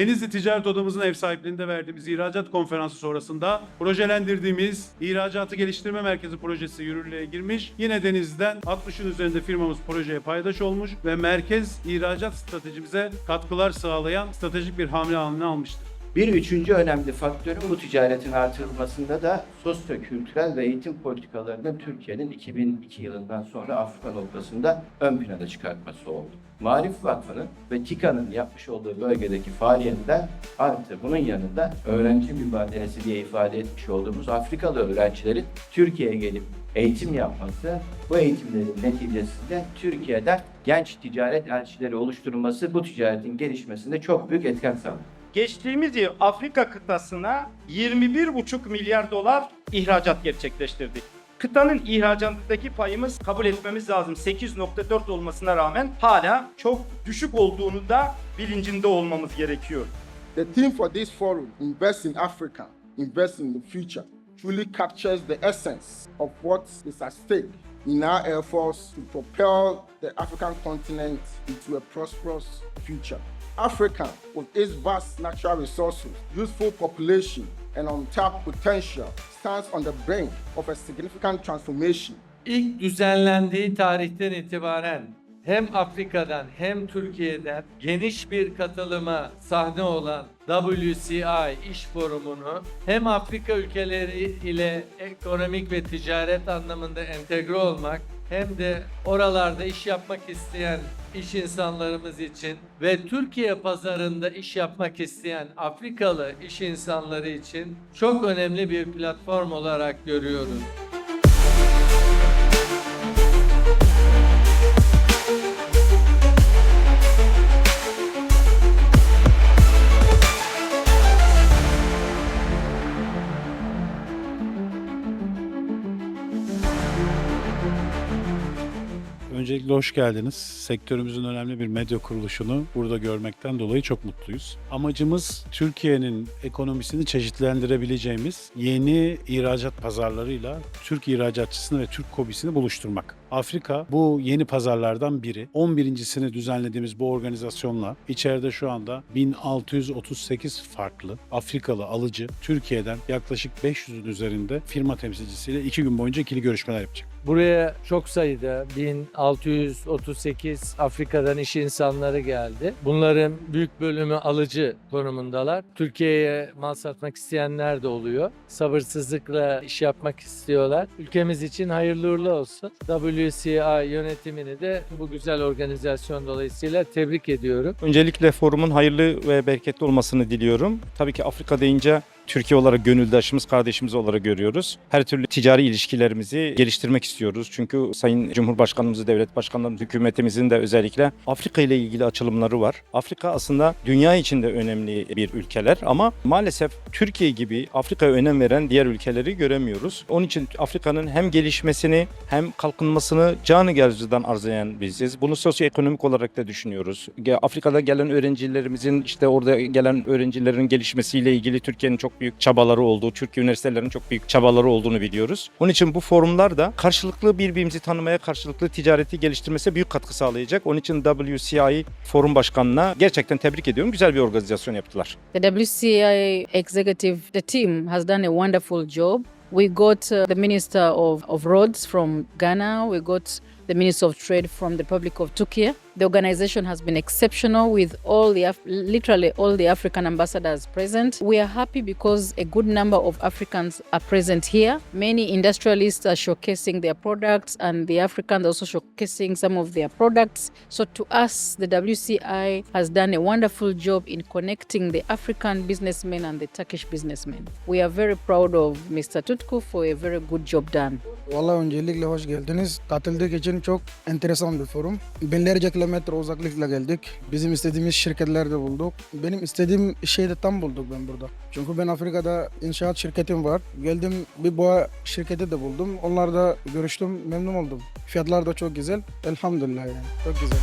Denizli Ticaret Odamızın ev sahipliğinde verdiğimiz ihracat konferansı sonrasında projelendirdiğimiz İhracatı Geliştirme Merkezi projesi yürürlüğe girmiş. Yine Denizli'den 60'ın üzerinde firmamız projeye paydaş olmuş ve merkez ihracat stratejimize katkılar sağlayan stratejik bir hamle haline almıştır. Bir üçüncü önemli faktörün bu ticaretin artırılmasında da sosyo-kültürel ve eğitim politikalarının Türkiye'nin 2002 yılından sonra Afrika noktasında ön plana çıkartması oldu. Marif Vakfı'nın ve TİKA'nın yapmış olduğu bölgedeki faaliyetler artı bunun yanında öğrenci mübadelesi diye ifade etmiş olduğumuz Afrikalı öğrencilerin Türkiye'ye gelip eğitim yapması, bu eğitimlerin neticesinde Türkiye'den genç ticaret elçileri oluşturulması bu ticaretin gelişmesinde çok büyük etken sağladı. Geçtiğimiz yıl Afrika kıtasına 21,5 milyar dolar ihracat gerçekleştirdik. Kıtanın ihracatındaki payımız kabul etmemiz lazım. 8.4 olmasına rağmen hala çok düşük olduğunu da bilincinde olmamız gerekiyor. The theme for this forum, Invest in Africa, Invest in the Future, truly captures the essence of what is at stake in our efforts to propel the African continent into a prosperous future. Africa, with its vast natural resources, youthful population, and untapped potential, stands on the brink of a significant transformation İlk düzenlendiği tarihten itibaren hem Afrika'dan hem Türkiye'den geniş bir katılıma sahne olan WCI İş Forumu'nu hem Afrika ülkeleri ile ekonomik ve ticaret anlamında entegre olmak hem de oralarda iş yapmak isteyen iş insanlarımız için ve Türkiye pazarında iş yapmak isteyen Afrikalı iş insanları için çok önemli bir platform olarak görüyoruz. Öncelikle hoş geldiniz. Sektörümüzün önemli bir medya kuruluşunu burada görmekten dolayı çok mutluyuz. Amacımız Türkiye'nin ekonomisini çeşitlendirebileceğimiz yeni ihracat pazarlarıyla Türk ihracatçısını ve Türk kobisini buluşturmak. Afrika bu yeni pazarlardan biri. 11.sini düzenlediğimiz bu organizasyonla içeride şu anda 1638 farklı Afrikalı alıcı Türkiye'den yaklaşık 500'ün üzerinde firma temsilcisiyle iki gün boyunca ikili görüşmeler yapacak. Buraya çok sayıda 1638 Afrika'dan iş insanları geldi. Bunların büyük bölümü alıcı konumundalar. Türkiye'ye mal satmak isteyenler de oluyor. Sabırsızlıkla iş yapmak istiyorlar. Ülkemiz için hayırlı uğurlu olsun. WCI yönetimini de bu güzel organizasyon dolayısıyla tebrik ediyorum. Öncelikle forumun hayırlı ve bereketli olmasını diliyorum. Tabii ki Afrika deyince Türkiye olarak gönüldaşımız, kardeşimiz olarak görüyoruz. Her türlü ticari ilişkilerimizi geliştirmek istiyoruz. Çünkü Sayın Cumhurbaşkanımız, devlet başkanlarımız, hükümetimizin de özellikle Afrika ile ilgili açılımları var. Afrika aslında dünya için de önemli bir ülkeler ama maalesef Türkiye gibi Afrika'ya önem veren diğer ülkeleri göremiyoruz. Onun için Afrika'nın hem gelişmesini hem kalkınmasını canı gerçekten arzulayan biziz. Bunu sosyoekonomik olarak da düşünüyoruz. Afrika'da gelen öğrencilerimizin işte orada gelen öğrencilerin gelişmesiyle ilgili Türkiye'nin çok büyük çabaları olduğu, Türkiye üniversitelerinin çok büyük çabaları olduğunu biliyoruz. Onun için bu forumlar da karşılıklı birbirimizi tanımaya, karşılıklı ticareti geliştirmesine büyük katkı sağlayacak. Onun için WCI Forum Başkanı'na gerçekten tebrik ediyorum. Güzel bir organizasyon yaptılar. The WCI executive, the team has done a wonderful job. We got uh, the Minister of, of Roads from Ghana, we got the Minister of Trade from the Republic of Turkey. The organization has been exceptional with all the Af- literally all the African ambassadors present. We are happy because a good number of Africans are present here. Many industrialists are showcasing their products, and the Africans also showcasing some of their products. So, to us, the WCI has done a wonderful job in connecting the African businessmen and the Turkish businessmen. We are very proud of Mr. Tutku for a very good job done. Valla öncelikle hoş geldiniz. Katıldık için çok enteresan bir forum. Binlerce kilometre uzaklıkla geldik. Bizim istediğimiz şirketlerde bulduk. Benim istediğim şeyi de tam bulduk ben burada. Çünkü ben Afrika'da inşaat şirketim var. Geldim bir boğa şirketi de buldum. Onlarla görüştüm, memnun oldum. Fiyatlar da çok güzel. Elhamdülillah yani. Çok güzel.